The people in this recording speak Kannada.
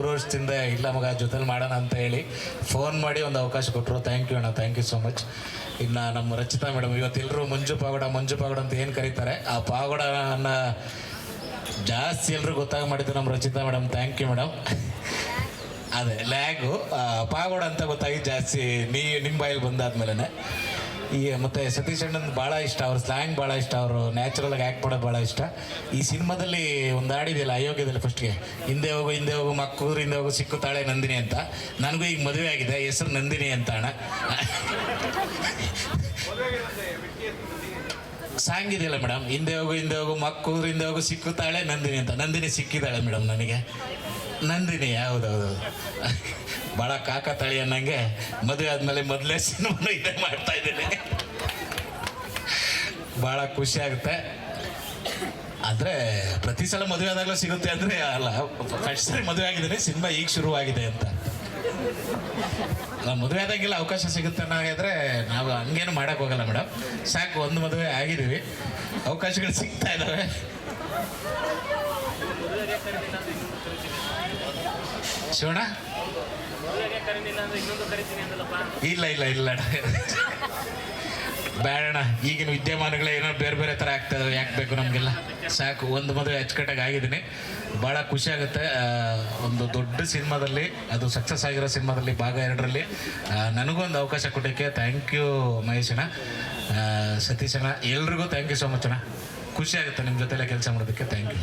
ಮೂರು ವರ್ಷದಿಂದ ಇಲ್ಲ ಮಗ, ಜೊತೆಲಿ ಮಾಡೋಣ ಅಂತ ಹೇಳಿ ಫೋನ್ ಮಾಡಿ ಒಂದು ಅವಕಾಶ ಕೊಟ್ಟರು ಥ್ಯಾಂಕ್ ಯು ಅಣ್ಣ ಥ್ಯಾಂಕ್ ಯು ಸೋ ಮಚ್ ಇನ್ನು ನಮ್ಮ ರಚಿತಾ ಮೇಡಮ್ ಇವತ್ತೆಲ್ಲರೂ ಮಂಜು ಪಾವಡ ಮಂಜು ಪಾವಡ ಅಂತ ಏನು ಕರೀತಾರೆ? ಆ ಪಾವಡನ ಜಾಸ್ತಿ ಎಲ್ಲರೂ ಗೊತ್ತಾಗ ಮಾಡಿದ್ದು ನಮ್ಮ Rachita madam thank you madam ಅದೇ, ಲ್ಯಾಗು ಪಾಗೋಡ ಅಂತ ಗೊತ್ತಾಗಿ ಜಾಸ್ತಿ ನೀ ನಿಮ್ಮ ಬಾಯಲ್ಲಿ ಬಂದಾದ್ಮೇಲೆ ಈ ಮತ್ತೆ ಸತೀಶ್ ಅಣ್ಣನ್ ಭಾಳ ಇಷ್ಟ, ಅವ್ರ ಸ್ಲ್ಯಾಂಗ್ ಭಾಳ ಇಷ್ಟ, ಅವರು ನ್ಯಾಚುರಲ್ ಆಗಿ ಆ್ಯಕ್ಟ್ ಮಾಡೋದು ಭಾಳ ಇಷ್ಟ. ಈ ಸಿನಿಮಾದಲ್ಲಿ ಒಂದು ಹಾಡಿದೆಯಲ್ಲ, ಅಯೋಗ್ಯದಲ್ಲಿ ಫಸ್ಟ್ಗೆ ಹಿಂದೆ ಹೋಗು ಹಿಂದೆ ಹೋಗು ಮಕ್ಕೂರು ಹಿಂದೆ ಹೋಗು, ಸಿಕ್ಕುತ್ತಾಳೆ ನಂದಿನಿ ಅಂತ. ನನಗೂ ಈಗ ಮದುವೆ ಆಗಿದೆ, ಹೆಸರು ನಂದಿನಿ ಅಂತ ಅಣ್ಣ. ಸಾಂಗ್ ಇದೆಯಲ್ಲ ಮೇಡಮ್ ಹಿಂದೆ ಹೋಗು ಹಿಂದೆ ಹೋಗು ಮಕ್ಕೂರು ಹಿಂದೆ ಹೋಗು, ಸಿಕ್ಕುತ್ತಾಳೆ ನಂದಿನಿ ಅಂತ. ನಂದಿನಿ ಸಿಕ್ಕಿದ್ದಾಳೆ ಮೇಡಮ್ ನನಗೆ. ನಂದಿನಿ ಹೌದೌದು. ಭಾಳ ಕಾಕತಾಳಿ ಅನ್ನಂಗೆ ಮದುವೆ ಆದಮೇಲೆ ಮೊದಲೇ ಸಿನಿಮಾ ಇದೆ ಮಾಡ್ತಾ ಇದ್ದೀನಿ. ಭಾಳ ಖುಷಿ ಆಗುತ್ತೆ. ಆದರೆ ಪ್ರತಿ ಸಲ ಮದುವೆ ಆದಾಗಲೂ ಸಿಗುತ್ತೆ ಅಂದರೆ ಅಲ್ಲ ಫಸ್ಟ್ ಸರಿ ಮದುವೆ ಆಗಿದ್ದೀನಿ, ಸಿನಿಮಾ ಈಗ ಶುರುವಾಗಿದೆ ಅಂತ. ನಾವು ಮದುವೆ ಆದಾಗೆಲ್ಲ ಅವಕಾಶ ಸಿಗುತ್ತೆ ಅನ್ನೋದಾದ್ರೆ ನಾವು ಹಂಗೇನು ಮಾಡೋಕೆ ಹೋಗಲ್ಲ ಮೇಡಮ್ ಸಾಕು, ಒಂದು ಮದುವೆ ಆಗಿದ್ದೀವಿ. ಅವಕಾಶಗಳು ಸಿಗ್ತಾ ಇದ್ದಾವೆ ಶಿವಣ್ಣ? ಇಲ್ಲ ಇಲ್ಲ ಇಲ್ಲ. ಬೇಡಣ ಈಗಿನ ವಿದ್ಯಮಾನಗಳೇ ಏನೋ ಬೇರೆ ಬೇರೆ ಥರ ಆಗ್ತದೆ ಯಾಕೆ ಬೇಕು ನಮಗೆಲ್ಲ? ಸಾಕು. ಒಂದು ಮದುವೆ ಅಚ್ಚುಕಟ್ಟಾಗಿ ಆಗಿದ್ದೀನಿ. ಭಾಳ ಖುಷಿ ಆಗುತ್ತೆ. ಒಂದು ದೊಡ್ಡ ಸಿನಿಮಾದಲ್ಲಿ, ಅದು ಸಕ್ಸಸ್ ಆಗಿರೋ ಸಿನಿಮಾದಲ್ಲಿ ಭಾಗ ಎರಡರಲ್ಲಿ ನನಗೂ ಒಂದು ಅವಕಾಶ ಕೊಟ್ಟಕ್ಕೆ ಥ್ಯಾಂಕ್ ಯು ಮಹೇಶ್ ಅಣ್ಣ. ಸತೀಶ್ ಅಣ್ಣ, ಎಲ್ರಿಗೂ ಥ್ಯಾಂಕ್ ಯು ಸೊ ಮಚ್ ಅಣ್ಣ. ಖುಷಿ ಆಗುತ್ತೆ ನಿಮ್ಮ ಜೊತೆಲೆ ಕೆಲಸ ಮಾಡೋದಕ್ಕೆ. Thank you